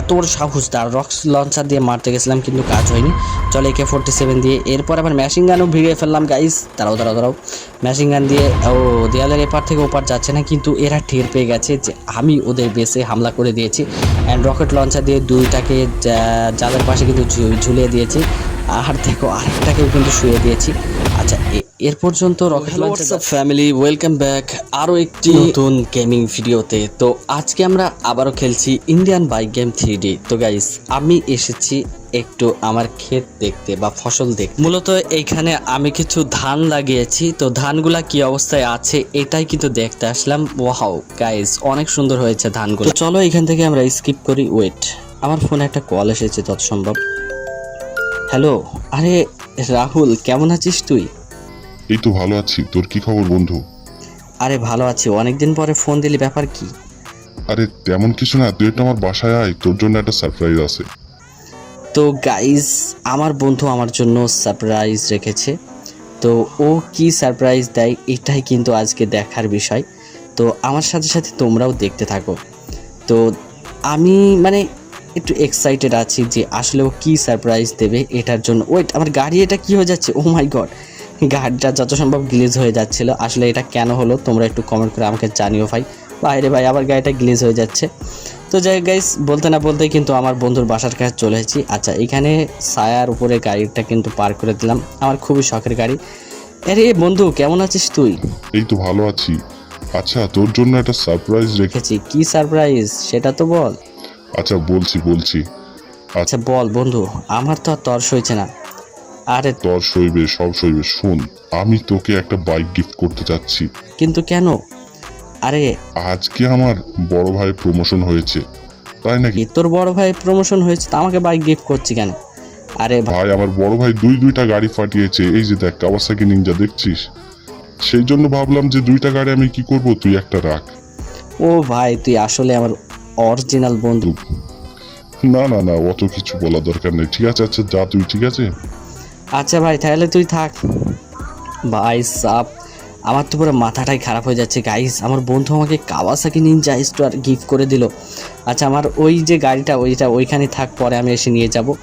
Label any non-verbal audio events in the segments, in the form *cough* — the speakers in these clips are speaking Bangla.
এত বড় সাহস তার রক্স লঞ্চার দিয়ে মারতে গেছিলাম, কিন্তু কাজ হয়নি। চলে একে ফোরটি সেভেন দিয়ে, এরপর আবার মেশিন গানও ভিড়িয়ে ফেললাম গাইস দাঁড়াও দাঁড়াও দাঁড়াও। মেশিন গান দিয়ে, ও, দেয়ালের এপার থেকে ওপার যাচ্ছে না, কিন্তু এরা ঠের পেয়ে গেছে যে আমি ওদের বেসে হামলা করে দিয়েছি। অ্যান্ড রকেট লঞ্চার দিয়ে দুইটাকে জালের পাশে কিন্তু ঝুলিয়ে দিয়েছি। আর দেখো আরেকটাকেও কিন্তু শুয়ে দিয়েছি। আচ্ছা এর পর্যন্ত rocket launcher family welcome back আরও একটি নতুন গেমিং ভিডিওতে তো আজকে আমরা আবারও খেলছি Indian bike game three D তো গাইস আমি এসেছি একটু আমার ক্ষেত দেখতে বা ফসল দেখতে। মূলত এইখানে আমি কিছু ধান লাগিয়েছি। তো ধানগুলা কি অবস্থায় আছে এটাই কিন্তু দেখতে আসলাম। ওয়াও গাইস অনেক সুন্দর হয়েছে ধানগুলো। তো চলো এখান থেকে আমরা স্কিপ করি। ওয়েট আমার ফোনে একটা কল এসেছে তত সম্ভব হ্যালো আরে রাহুল কেমন আছিস তুই? এই তো ভালো আছি। তোর কি খবর বন্ধু? আরে ভালো আছি। অনেকদিন পরে ফোন দিলি ব্যাপার কি? আরে তেমন কিছু না তুই একটু আমার বাসায় আয় তোর জন্য একটা সারপ্রাইজ আছে। তো গাইজ আমার বন্ধু আমার জন্য সারপ্রাইজ রেখেছে। তো ও কি সারপ্রাইজ দেয় এটাই কিন্তু আজকে দেখার বিষয়। তো আমার সাথে সাথে তোমরাও দেখতে থাকো। তো আমি মানে একটু এক্সাইটেড আছি যে আসলে ও কী সারপ্রাইজ দেবে এটার জন্য। ওয়েট আমার গাড়ি এটা কি হয়ে যাচ্ছে? ও মাই গড গাড়িটা যত সম্ভব গ্লিজ হয়ে যাচ্ছিল। আসলে এটা কেন হলো? তোমরা একটু কমেন্ট করে আমাকে জানিও ভাই। বাইরে ভাই আবার গাড়িটা গ্লিজ হয়ে যাচ্ছে। তো যাই গাইস বলতে না বলতেই কিন্তু আমার বন্ধুর বাসার কাছে চলে এসেছি। আচ্ছা এখানে সায়ার উপরে গাড়িটা কিন্তু পার করে দিলাম। আমার খুবই শখের গাড়ি। আরে বন্ধু কেমন আছিস তুই? এই তো ভালো আছি। আচ্ছা তোর জন্য একটা সারপ্রাইজ রেখে রেখেছি। কি সারপ্রাইজ সেটা তো বল। আচ্ছা বলছি বলছি। আচ্ছা বল বন্ধু আমার তো আর তর্স হয়েছে না। আরে তোর সইবে সব সইবে শোন আমি তোকে একটা বাইক গিফট করতে চাচ্ছি কিন্তু কেন? আরে আজকে আমার বড় ভাই প্রমোশন হয়েছে। তাই নাকি? তোর বড় ভাই প্রমোশন হয়েছে তা আমাকে বাইক গিফট করছি কেন? আরে ভাই ভাই আমার বড় ভাই দুই দুইটা গাড়ি ফাটিয়েছে এই যে দেখ কাওয়াসাকি নিনজা দেখছিস? সেই জন্য ভাবলাম যে দুইটা গাড়ি আমি কি করব তুই একটা রাখ। ও ভাই তুই আসলে আমার অরিজিনাল বন্ধু। না না না অত কিছু বলা দরকার নেই। ঠিক আছে আচ্ছা যা তুই ঠিক আছে? আচ্ছা ভাই তাহলে তুই থাক। ভাই সাপ আমার তো পুরো মাথাটাই খারাপ হয়ে যাচ্ছে গাইস আমার বন্ধু আমাকে কাওয়াসাকি নিনজা স্টোর গিফট করে দিল। আচ্ছা আমার ওই যে গাড়িটা ওইটা ওইখানে থাক পরে আমি এসে নিয়ে যাব।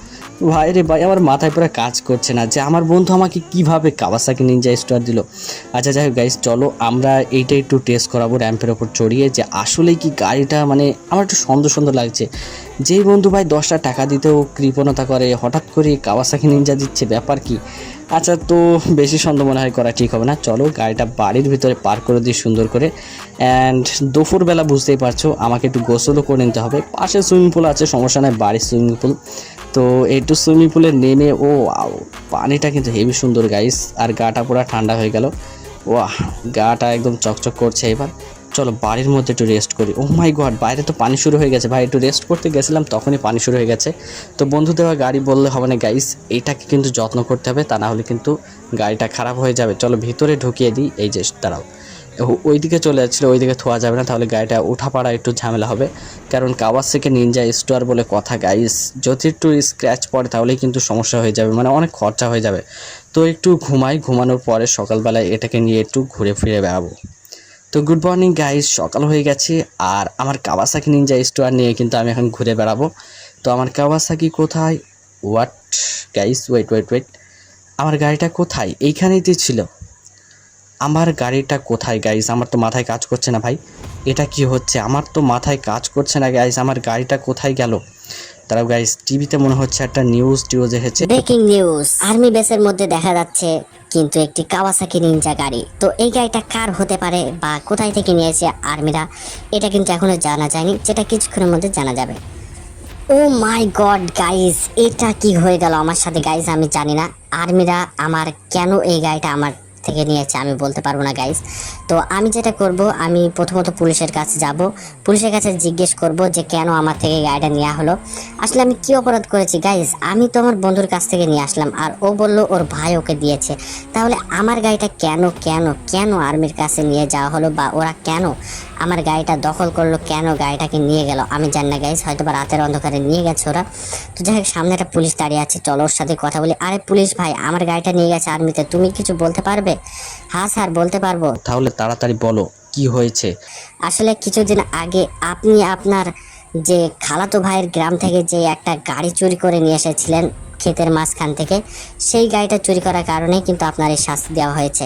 ভাই রে ভাই, আমার মাথায় পুরো কাজ করছে না যে আমার বন্ধু আমাকে কীভাবে কাওয়াসাকি নিনজা স্টোর দিল। আচ্ছা যাই হোক গাইস চলো আমরা এইটা একটু টেস্ট করাবো র্যাম্পের ওপর চড়িয়ে যে আসলেই কি গাড়িটা মানে আমার একটু সুন্দর সুন্দর লাগছে। যেই বন্ধু ভাই দশটা টাকা দিতেও কৃপণতা করে, হঠাৎ করে কাওয়াসাকি নিনজা দিচ্ছে, ব্যাপার কি? আচ্ছা তো বেশি সন্দেহ মনে হয় করা ঠিক হবে না। চলো গাড়িটা বাড়ির ভিতরে পার করে দিই সুন্দর করে। অ্যান্ড দুপুরবেলা বুঝতেই পারছ, আমাকে একটু গোসলও করে নিতে হবে। পাশে সুইমিং পুল আছে, সমস্যা নাই, বাড়ির সুইমিং পুল তো একটু সুইমিং পুলে নেমে, ও পানিটা কিন্তু হেভি সুন্দর গাইস আর গাটা পুরো ঠান্ডা হয়ে গেল। ওয়াহ গাটা একদম চকচক করছে এবার। চলো বাড়ির মধ্যে একটু রেস্ট করি। ও মাই গড বাইরে তো পানি শুরু হয়ে গেছে। ভাই, একটু রেস্ট করতে গেছিলাম, তখনই পানি শুরু হয়ে গেছে। তো বন্ধু দেওয়া গাড়ি বললে হবে না গাইস এইটাকে কিন্তু যত্ন করতে হবে, তা না হলে কিন্তু গাড়িটা খারাপ হয়ে যাবে। চলো ভিতরে ঢুকিয়ে দিই, এই যে, দাঁড়াও। ও- ওইদিকে চলে যাচ্ছিল, ওইদিকে থোয়া যাবে না, তাহলে গাড়িটা উঠা পাড়া একটু ঝামেলা হবে। কারণ কাওয়াস থেকে নিনজা স্টোয়ার বলে কথা গাইস যদি একটু স্ক্র্যাচ পড়ে, তাহলেই কিন্তু সমস্যা হয়ে যাবে মানে অনেক খরচা হয়ে যাবে। তো একটু ঘুমাই, ঘুমানোর পরে সকালবেলায় এটাকে নিয়ে একটু ঘুরে ফিরে বেড়াবো। তো গুড মর্নিং গাইস সকাল হয়ে গেছে, আর আমার কাওয়াসাকি নিনজা স্টোয়ার নিয়ে কিন্তু আমি এখন ঘুরে বেড়াবো। তো আমার কাওয়াসাকি কোথায়? What guys wait wait wait আমার গাড়িটা কোথায়? এইখানেই তো ছিল। আমার গাড়িটা কোথায় গাইস আমার তো মাথায় কাজ করছে না ভাই। এটা কি হচ্ছে? আমার তো মাথায় কাজ করছে না গাইস আমার গাড়িটা কোথায় গেল? তারাও গাইস টিভিতে মনে হচ্ছে একটা নিউজ টিউজ এসেছে। ব্রেকিং নিউজ আর্মি বেসের মধ্যে দেখা যাচ্ছে কিন্তু একটি কাওয়াসাকি নিনজা গাড়ি। তো এই গাড়িটা কার হতে পারে বা কোথায় থেকে নিয়েছে আর্মিরা, এটা কিন্তু এখনও জানা যায়নি। যেটা কিছুক্ষণের মধ্যে জানা যাবে। ও মাই গড গাইজ এটা কি হয়ে গেল আমার সাথে গাইজ আমি জানি না। আর্মিরা আমার কেন এই গাড়িটা আমার থেকে নিয়েছে, আমি বলতে পারব না গাইজ তো আমি যেটা করব, আমি প্রথমত পুলিশের কাছে যাব। পুলিশের কাছে জিজ্ঞেস করব যে কেন আমার থেকে গাড়িটা নেওয়া হলো। আসলে আমি কি অপরাধ করেছি গাইজ আমি তো আমার বন্ধুর কাছ থেকে নিয়ে আসলাম, আর ও বলল ওর ভাই ওকে দিয়েছে। তাহলে আমার গাড়িটা কেন কেন কেন আর্মির কাছে নিয়ে যাওয়া হলো বা ওরা কেন আমার গাড়িটা দখল করল কেন গাড়িটাকে নিয়ে গেল? আমি জানি না গাইজ হয়তো বা রাতের অন্ধকারে নিয়ে গেছে ওরা। তো যাই হোক সামনে একটা পুলিশ দাঁড়িয়ে আছে চলো ওর সাথে কথা বলি। আরে পুলিশ ভাই আমার গাড়িটা নিয়ে গেছে আর্মিতে তুমি কিছু বলতে পারবে? হ্যাঁ স্যার বলতে পারব। তাহলে তাড়াতাড়ি বলো কি হয়েছে? আসলে কিছুদিন আগে আপনি আপনার যে খালাতো ভাইয়ের গ্রাম থেকে যে একটা গাড়ি চুরি করে নিয়ে এসেছিলেন ক্ষেতের মাঝখান থেকে সেই গাড়িটা চুরি করার কারণেই কিন্তু আপনার এই শাস্তি দেওয়া হয়েছে।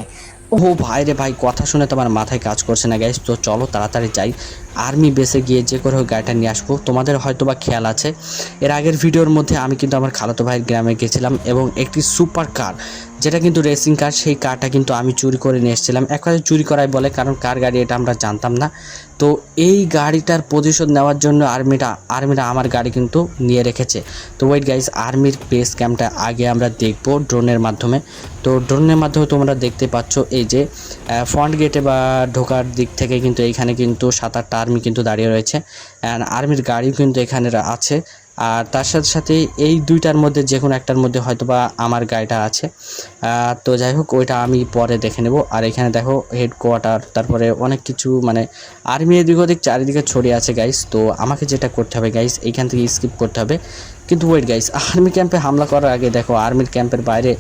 ও ভাই রে ভাই, কথা শুনে তোমার মাথায় কাজ করছে না গাইস তো চলো তাড়াতাড়ি যাই। আর্মি বেসে গিয়ে যে করে হোক গাড়িটা নিয়ে আসব। তোমাদের হয়তো বা খেয়াল আছে, এর আগের ভিডিওর মধ্যে আমি কিন্তু আমার খালাতো ভাইয়ের গ্রামে গেছিলাম এবং একটি সুপার কার যেটা কিন্তু রেসিং কার সেই কারটা কিন্তু আমি চুরি করে নিয়ে এসেছিলাম। এক কথায় চুরি করাই বলে, কারণ কার গাড়ি এটা আমরা জানতাম না। তো এই গাড়িটার প্রতিশোধ নেওয়ার জন্য আর্মিটা আর্মিরা আমার গাড়ি কিন্তু নিয়ে রেখেছে। তো ওয়েট গাইজ আর্মির বেস ক্যাম্পটা আগে আমরা দেখব ড্রোনের মাধ্যমে। তো ড্রোনের মাধ্যমে তোমরা দেখতে পাচ্ছ এই যে ফ্রন্ট গেটে বা ঢোকার দিক থেকে কিন্তু এইখানে কিন্তু সাত আটটা আর্মি কিন্তু দাঁড়িয়ে রয়েছে। অ্যান্ড আর্মির গাড়িও কিন্তু এখানে আছে। আর তার সাথে সাথে এই দুইটার মধ্যে যে কোনো একটার মধ্যে হয়তো বা আমার গাড়িটা আছে। তো যাই হোক, ওইটা আমি পরে দেখে নেব। আর এখানে দেখো হেডকোয়ার্টার তারপরে অনেক কিছু মানে আর্মি এদিক ওদিক চারিদিকে ছড়িয়ে আছে গাইস তো আমাকে যেটা করতে হবে গাইস এইখান থেকে স্কিপ করতে হবে। কিন্তু ওয়েট গাইস আর্মি ক্যাম্পে হামলা করার আগে দেখো আর্মির ক্যাম্পের বাইরে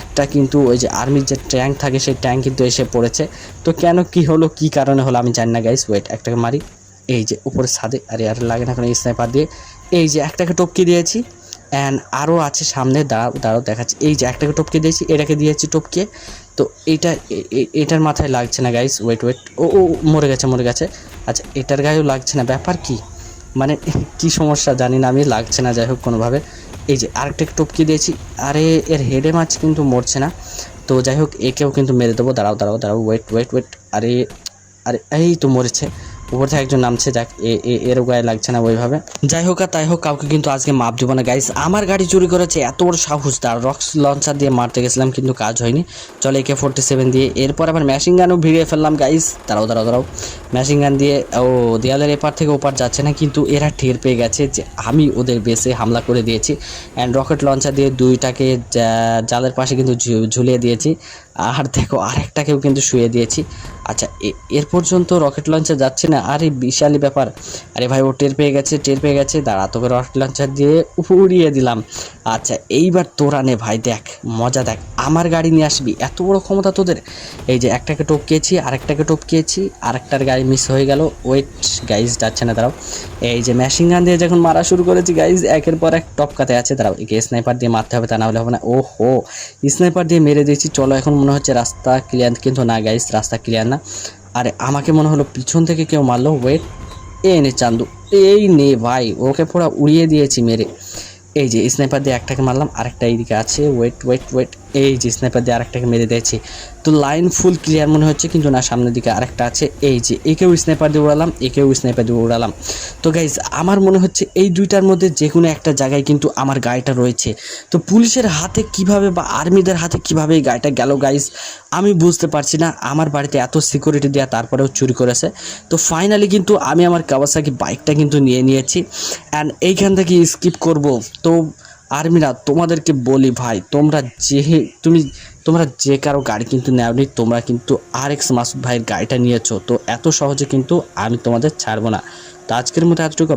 একটা কিন্তু ওই যে আর্মির যে ট্যাঙ্ক থাকে, সেই ট্যাঙ্ক কিন্তু এসে পড়েছে। তো কেন, কি হলো, কি কারণে হলো, আমি জানি না গাইস ওয়েট একটাকে মারি। এই যে উপরে ছাদে, আরে, আর লাগে না কোনো স্নাইপার দিয়ে। এই যে একটাকে টপকে দিয়েছি অ্যান্ড আরও আছে সামনে, দাঁড়াও দাঁড়াও, দেখাচ্ছি। এই যে একটাকে টপকে দিয়েছি, এটাকে দিয়েছি টপকে। তো এটা এটার মাথায় লাগছে না গাইস ওয়েট ওয়েট ও ও, মরে গেছে মরে গেছে। আচ্ছা এটার গায়েও লাগছে না, ব্যাপার কি? মানে *laughs* কি সমস্যা, জানি না, আমি লাগছে না, যাই হোক, কোনোভাবে। এই যে আরেকটাকে টপকে দিয়েছি, আরে, এর হেডে মাছ কিন্তু মরছে না। তো যাই হোক, একেও কিন্তু মেরে দেবো, দাঁড়াও দাঁড়াও দাঁড়াও ওয়েট ওয়েট ওয়েট আরে আরে, এই তো মরেছে। উপর থেকে একজন নামছে, যাক এরও গায়ে লাগছে না ওইভাবে। যাই হোক আর তাই হোক, কাউকে কিন্তু আজকে মাপ দেবো না। গাইস আমার গাড়ি চুরি করেছে, এত বড় সাহস। তার রক্স লঞ্চার দিয়ে মারতে গেছিলাম, কিন্তু কাজ হয়নি। চলে একে ফোরটি সেভেন দিয়ে, এরপর আবার মেশিন গানও ভিড়িয়ে ফেললাম গাইস দাঁড়াও দাঁড়াও দাঁড়াও। মেশিন গান দিয়ে, ও, দেয়ালের এপার থেকে ওপার যাচ্ছে না, কিন্তু এরা ঠের পেয়ে গেছে যে আমি ওদের বেসে হামলা করে দিয়েছি। অ্যান্ড রকেট লঞ্চার দিয়ে দুইটাকে জালের পাশে কিন্তু ঝুলিয়ে দিয়েছি। আর দেখো, আরেকটাকেও কিন্তু শুয়ে দিয়েছি। আচ্ছা এর পর্যন্ত রকেট লঞ্চার যাচ্ছে না? আরে বিশালই ব্যাপার। আরে ভাই, ও টের পেয়ে গেছে, টের পেয়ে গেছে। দাঁড়া, তোকে রকেট লঞ্চার দিয়ে উড়িয়ে দিলাম। আচ্ছা এইবার তোরা নে ভাই, দেখ, মজা দেখ। আমার গাড়ি নিয়ে আসবি, এত বড় ক্ষমতা তোদের। এই যে একটাকে টপকিয়েছি আরেকটাকে টপকিয়েছি আরেকটার গাড়ি মিস হয়ে গেল। ওয়েট গাইজ যাচ্ছে না, দাঁড়াও। এই যে মেশিন গান দিয়ে যখন মারা শুরু করেছি গাইজ একের পর এক টপকাতে আছে, দাঁড়াও। একে স্নাইপার দিয়ে মারতে হবে, তা না হলে হবে না। ও হো স্নাইপার দিয়ে মেরে দিয়েছি, চলো, এখন মনে হচ্ছে রাস্তা ক্লিয়ার কিন্তু না গাইজ রাস্তা ক্লিয়ার না। আরে, আমাকে মনে হলো পিছন থেকে কেউ মারলো। ওয়েট এ নে, চান্দু, এই নে, ভাই, ওকে পুরো উড়িয়ে দিয়েছি মেরে। এই যে স্নাইপার দিয়ে একটাকে মারলাম আরেকটা এইদিকে আছে ওয়েট ওয়েট ওয়েট এই যে স্নাইপার দিয়ে আরেকটাকে মেরে দিয়েছি। তো লাইন ফুল ক্লিয়ার মনে হচ্ছে, কিন্তু না, সামনের দিকে আরেকটা আছে। এই যে, একেও স্নাইপার দিয়ে উড়ালাম, একেও স্নাইপার দিয়ে উড়ালাম। তো গাইজ আমার মনে হচ্ছে এই দুইটার মধ্যে যে কোনো একটা জায়গায় কিন্তু আমার গাড়িটা রয়েছে। তো পুলিশের হাতে কীভাবে বা আর্মিদের হাতে কীভাবে এই গাড়িটা গেল গাইজ আমি বুঝতে পারছি না। আমার বাড়িতে এত সিকিউরিটি দেওয়া তারপরেও চুরি করেছে। তো ফাইনালি কিন্তু আমি আমার কাওয়াসাকি বাইকটা কিন্তু নিয়ে নিয়েছি। অ্যান্ড এইখান থেকে স্কিপ করব। তো আর্মিরা, তোমাদেরকে বলি ভাই, তোমরা যে তুমি, তোমরা যে কারও গাড়ি কিন্তু নেওনি, তোমরা কিন্তু আর এক্স মাসুদ ভাইয়ের গাড়িটা নিয়েছো। তো এত সহজে কিন্তু আমি তোমাদের ছাড়বো না। তো আজকের মতো এতটুকু।